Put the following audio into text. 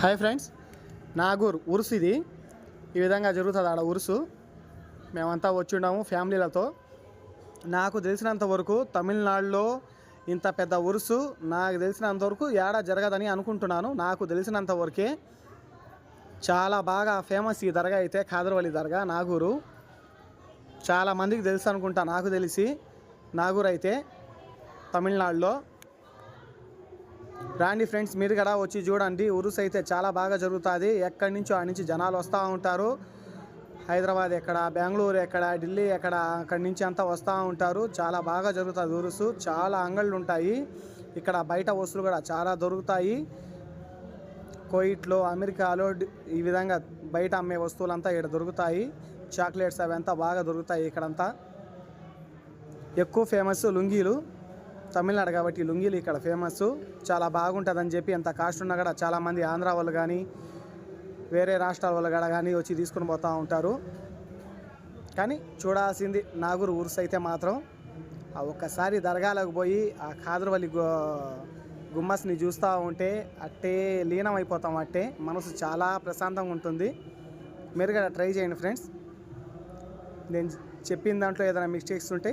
Hi friends Nagur Urs ఇది. ఈ విధంగా జరుగుతుంది ఆడ ఉరుసు. మేమంతా వచ్చి ఉన్నాము ఫ్యామిలీలతో. నాకు తెలిసినంత వరకు తమిళనాడులో ఇంత పెద్ద ఉరుసు నాకు తెలిసినంత వరకు ఏడ జరగదని అనుకుంటున్నాను. నాకు తెలిసినంత వరకే చాలా బాగా ఫేమస్ ఈ దర్గా అయితే కాదరవల్లి దర్గా నాగూరు. చాలా మందికి తెలుసు అనుకుంటా నాకు తెలిసి నాగూర్ అయితే తమిళనాడులో. రాండి ఫ్రెండ్స్ మీరు కూడా వచ్చి చూడండి. ఉరుస్ అయితే చాలా బాగా జరుగుతుంది. ఎక్కడి నుంచో ఆ నుంచి జనాలు వస్తూ ఉంటారు. హైదరాబాద్ ఎక్కడ బెంగళూరు ఎక్కడ ఢిల్లీ ఎక్కడ అక్కడి నుంచి అంతా వస్తూ ఉంటారు. చాలా బాగా జరుగుతుంది ఉరుసు. చాలా అంగళ్ళు ఉంటాయి. ఇక్కడ బయట వస్తువులు కూడా చాలా దొరుకుతాయి. కోయిట్లో అమెరికాలో ఈ విధంగా బయట అమ్మే వస్తువులంతా ఇక్కడ దొరుకుతాయి. చాక్లెట్స్ అవి అంతా బాగా దొరుకుతాయి ఇక్కడంతా. ఎక్కువ ఫేమస్ లుంగీలు. తమిళనాడు కాబట్టి లుంగీలు ఇక్కడ ఫేమస్ చాలా బాగుంటుందని చెప్పి ఎంత కాస్ట్ ఉన్నా కూడా చాలామంది ఆంధ్ర వాళ్ళు కానీ వేరే రాష్ట్రాల వాళ్ళు కూడా కానీ వచ్చి తీసుకుని పోతూ ఉంటారు. కానీ చూడాల్సింది నాగూరు ఊరుసు అయితే మాత్రం ఆ ఒక్కసారి దర్గాలకు పోయి ఆ ఖాదర్వల్లి గుమ్మస్ని చూస్తూ ఉంటే అట్టే లీనం అయిపోతాం అట్టే. మనసు చాలా ప్రశాంతంగా ఉంటుంది. మీరు కూడా ట్రై చేయండి ఫ్రెండ్స్. నేను చెప్పిన దాంట్లో ఏదైనా మిస్టేక్స్ ఉంటే